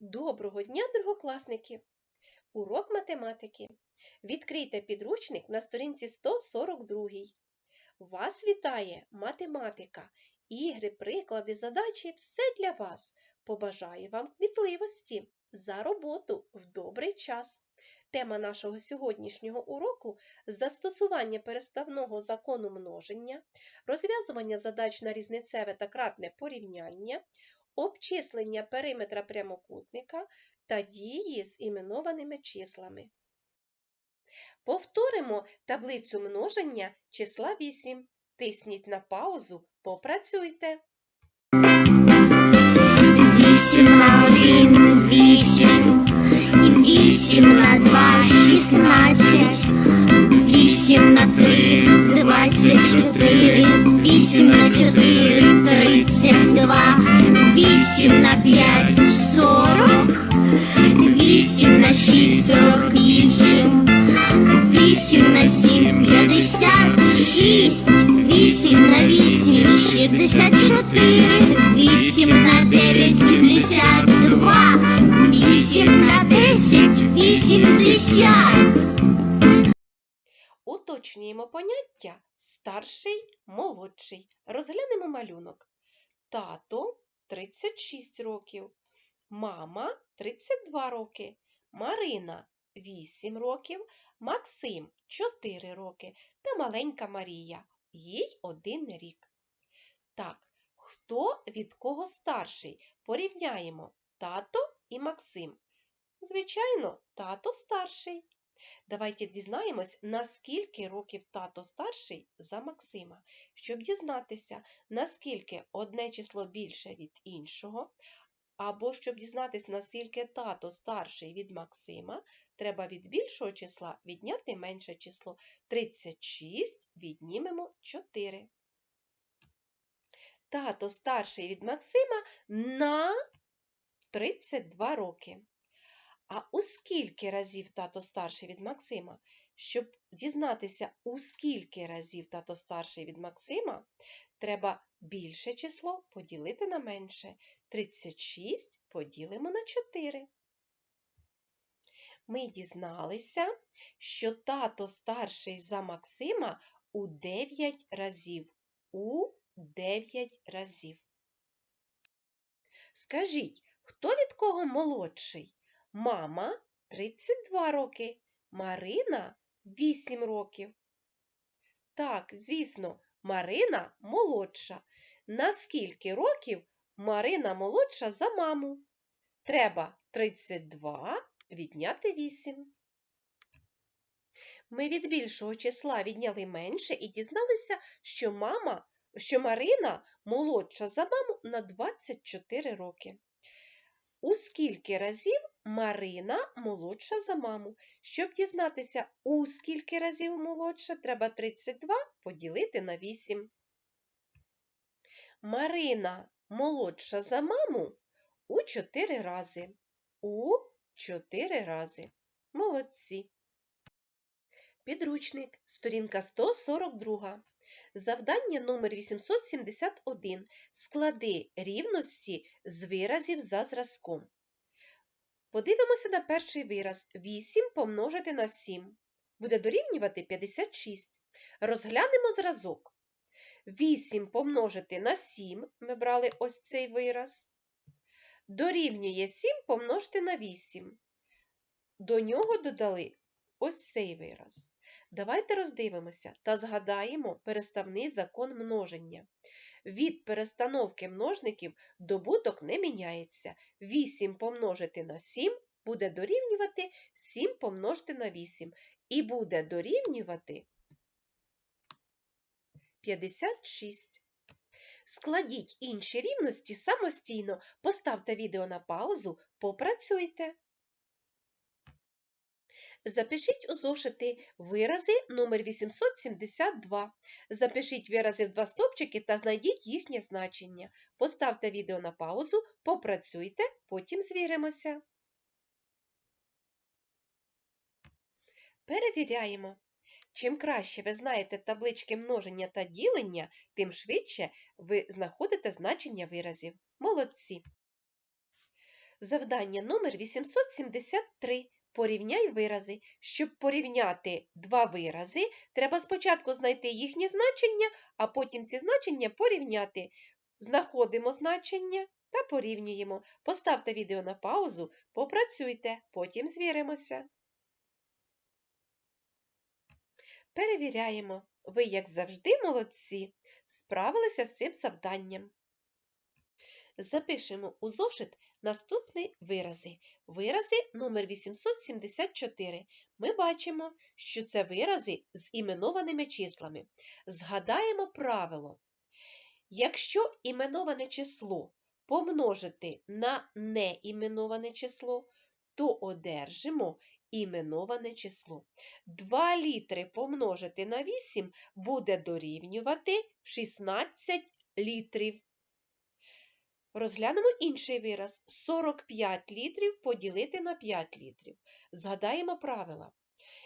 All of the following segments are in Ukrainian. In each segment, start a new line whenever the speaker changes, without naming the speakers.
Доброго дня, другокласники! Урок математики. Відкрийте підручник на сторінці 142. Вас вітає математика. Ігри, приклади, задачі все для вас. Побажаю вам кмітливості за роботу в добрий час. Тема нашого сьогоднішнього уроку застосування переставного закону множення, розв'язування задач на різницеве та кратне порівняння, обчислення периметра прямокутника та дії з іменованими числами. Повторимо таблицю множення числа 8. Тисніть на паузу, попрацюйте.
Вісім на один, вісім, і вісім на два, шістнадцять, вісім на три, двадцять чотири, вісім на чотири, тридцять два, вісім на п'ять, сорок, вісім на шість, сорок вісім, вісім на сім, п'ятдесят шість, вісім на вісім, шістдесят чотири, вісім на дев'ять, сімдесят два, вісім на десять, вісімдесят.
Уточнюємо поняття старший, молодший. Розглянемо малюнок. Тато 36 років, мама 32 роки, Марина 8 років, Максим 4 роки та маленька Марія. Їй один рік. Так, хто від кого старший? Порівняємо тато і Максим. Звичайно, тато старший. Давайте дізнаємось, наскільки років тато старший за Максима, щоб дізнатися, наскільки одне число більше від іншого, або щоб дізнатися, наскільки тато старший від Максима, треба від більшого числа відняти менше число. 36 віднімемо 4. Тато старший від Максима на 32 роки. А у скільки разів тато старший від Максима? Щоб дізнатися, у скільки разів тато старший від Максима, треба більше число поділити на менше. 36 поділимо на 4. Ми дізналися, що тато старший за Максима у 9 разів. У 9 разів. Скажіть, хто від кого молодший? Мама 32 роки, Марина 8 років. Так, звісно, Марина молодша. На скільки років Марина молодша за маму? Треба 32 відняти 8. Ми від більшого числа відняли менше і дізналися, що мама, що Марина молодша за маму на 24 роки. У скільки разів Марина молодша за маму? Щоб дізнатися, у скільки разів молодша, треба 32 поділити на 8. Марина молодша за маму у 4 рази. У 4 рази. Молодці. Підручник, сторінка 142. Завдання номер 871. Склади рівності з виразів за зразком. Подивимося на перший вираз. 8 помножити на 7. Буде дорівнювати 56. Розглянемо зразок. 8 помножити на 7. Ми брали ось цей вираз. Дорівнює 7 помножити на 8. До нього додали ось цей вираз. Давайте роздивимося та згадаємо переставний закон множення. Від перестановки множників добуток не міняється. 8 помножити на 7 буде дорівнювати 7 помножити на 8 і буде дорівнювати 56. Складіть інші рівності самостійно, поставте відео на паузу, попрацюйте. Запишіть у зошити вирази номер 872. Запишіть вирази в два стопчики та знайдіть їхнє значення. Поставте відео на паузу, попрацюйте, потім звіримося. Перевіряємо. Чим краще ви знаєте таблички множення та ділення, тим швидше ви знаходите значення виразів. Молодці! Завдання номер 873. Порівняй вирази. Щоб порівняти два вирази, треба спочатку знайти їхнє значення, а потім ці значення порівняти. Знаходимо значення та порівнюємо. Поставте відео на паузу, попрацюйте, потім звіримося. Перевіряємо. Ви, як завжди, молодці, справилися з цим завданням. Запишемо у зошит наступні вирази. Вирази номер 874. Ми бачимо, що це вирази з іменованими числами. Згадаємо правило. Якщо іменоване число помножити на неіменоване число, то одержимо іменоване число. 2 літри помножити на 8 буде дорівнювати 16 літрів. Розглянемо інший вираз. 45 літрів поділити на 5 літрів. Згадаємо правила.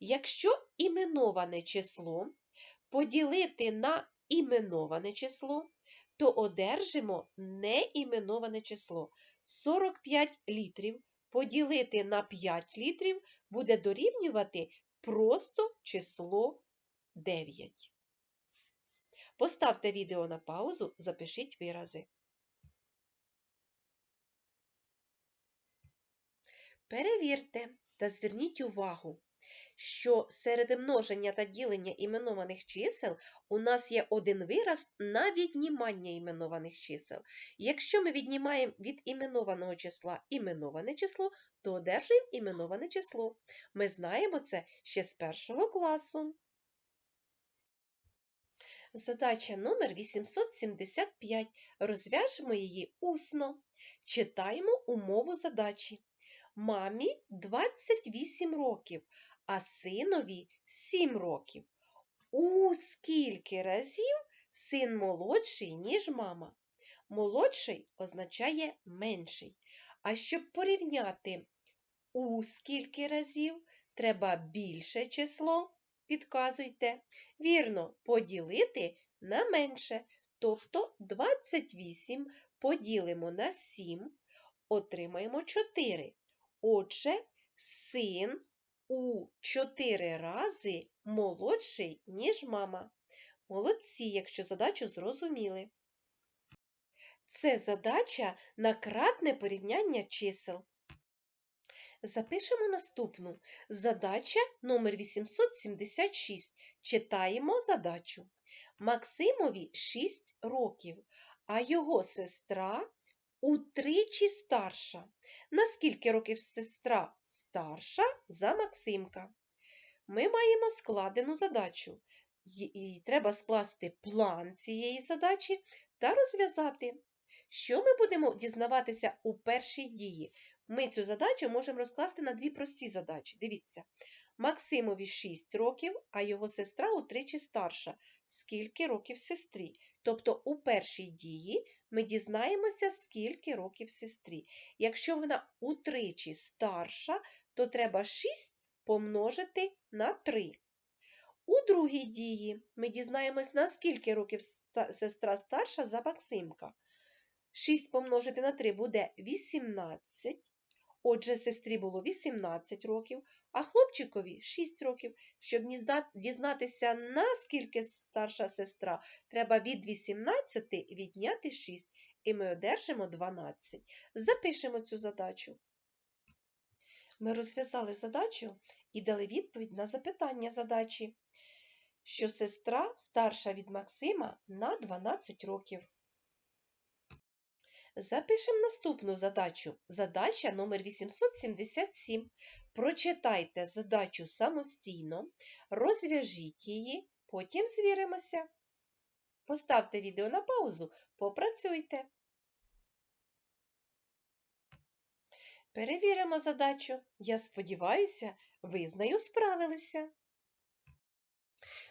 Якщо іменоване число поділити на іменоване число, то одержимо неіменоване число. 45 літрів поділити на 5 літрів буде дорівнювати просто число 9. Поставте відео на паузу, запишіть вирази. Перевірте та зверніть увагу, що серед множення та ділення іменованих чисел у нас є один вираз на віднімання іменованих чисел. Якщо ми віднімаємо від іменованого числа іменоване число, то одержуємо іменоване число. Ми знаємо це ще з першого класу. Задача номер 875. Розв'яжемо її усно. Читаємо умову задачі. Мамі 28 років, а синові 7 років. У скільки разів син молодший, ніж мама? Молодший означає менший. А щоб порівняти у скільки разів, треба більше число, підказуйте. Вірно, поділити на менше. Тобто 28 поділимо на 7, отримаємо 4. Отже, син у 4 рази молодший, ніж мама. Молодці, якщо задачу зрозуміли. Це задача на кратне порівняння чисел. Запишемо наступну. Задача номер 876. Читаємо задачу. Максимові 6 років, а його сестра утричі старша. На скільки років сестра старша за Максимка? Ми маємо складену задачу. І треба скласти план цієї задачі та розв'язати. Що ми будемо дізнаватися у першій дії? Ми цю задачу можемо розкласти на дві прості задачі. Дивіться, Максимові 6 років, а його сестра утричі старша. Скільки років сестрі? Тобто у першій дії ми дізнаємося, скільки років сестрі. Якщо вона утричі старша, то треба 6 помножити на 3. У другій дії ми дізнаємось, на скільки років сестра старша за Максимка. 6 помножити на 3 буде 18. Отже, сестрі було 18 років, а хлопчикові 6 років. Щоб дізнатися, наскільки старша сестра, треба від 18 відняти 6, і ми одержимо 12. Запишемо цю задачу. Ми розв'язали задачу і дали відповідь на запитання задачі, що сестра старша від Максима на 12 років. Запишемо наступну задачу. Задача номер 877. Прочитайте задачу самостійно, розв'яжіть її, потім звіримося. Поставте відео на паузу, попрацюйте. Перевіримо задачу. Я сподіваюся, ви з нею справилися.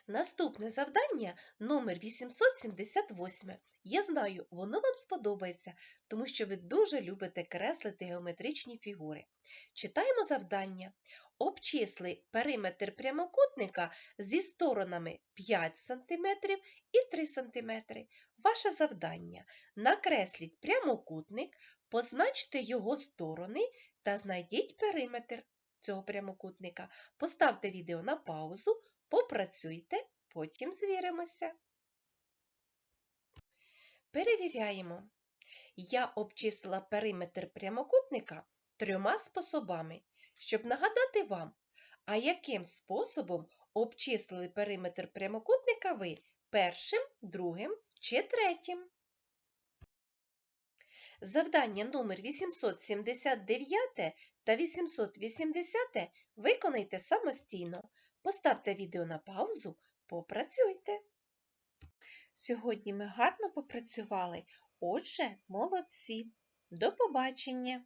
Наступне завдання номер 878. Я знаю, воно вам сподобається, тому що ви дуже любите креслити геометричні фігури. Читаємо завдання. Обчисли периметр прямокутника зі сторонами 5 см і 3 см. Ваше завдання накресліть прямокутник, позначте його сторони та знайдіть периметр цього прямокутника. Поставте відео на паузу, попрацюйте, потім звіримося. Перевіряємо. Я обчислила периметр прямокутника трьома способами, щоб нагадати вам, а яким способом обчислили периметр прямокутника ви першим, другим чи третім. Завдання номер 879 та 880 виконайте самостійно. Поставте відео на паузу, попрацюйте. Сьогодні ми гарно попрацювали, отже, молодці. До побачення!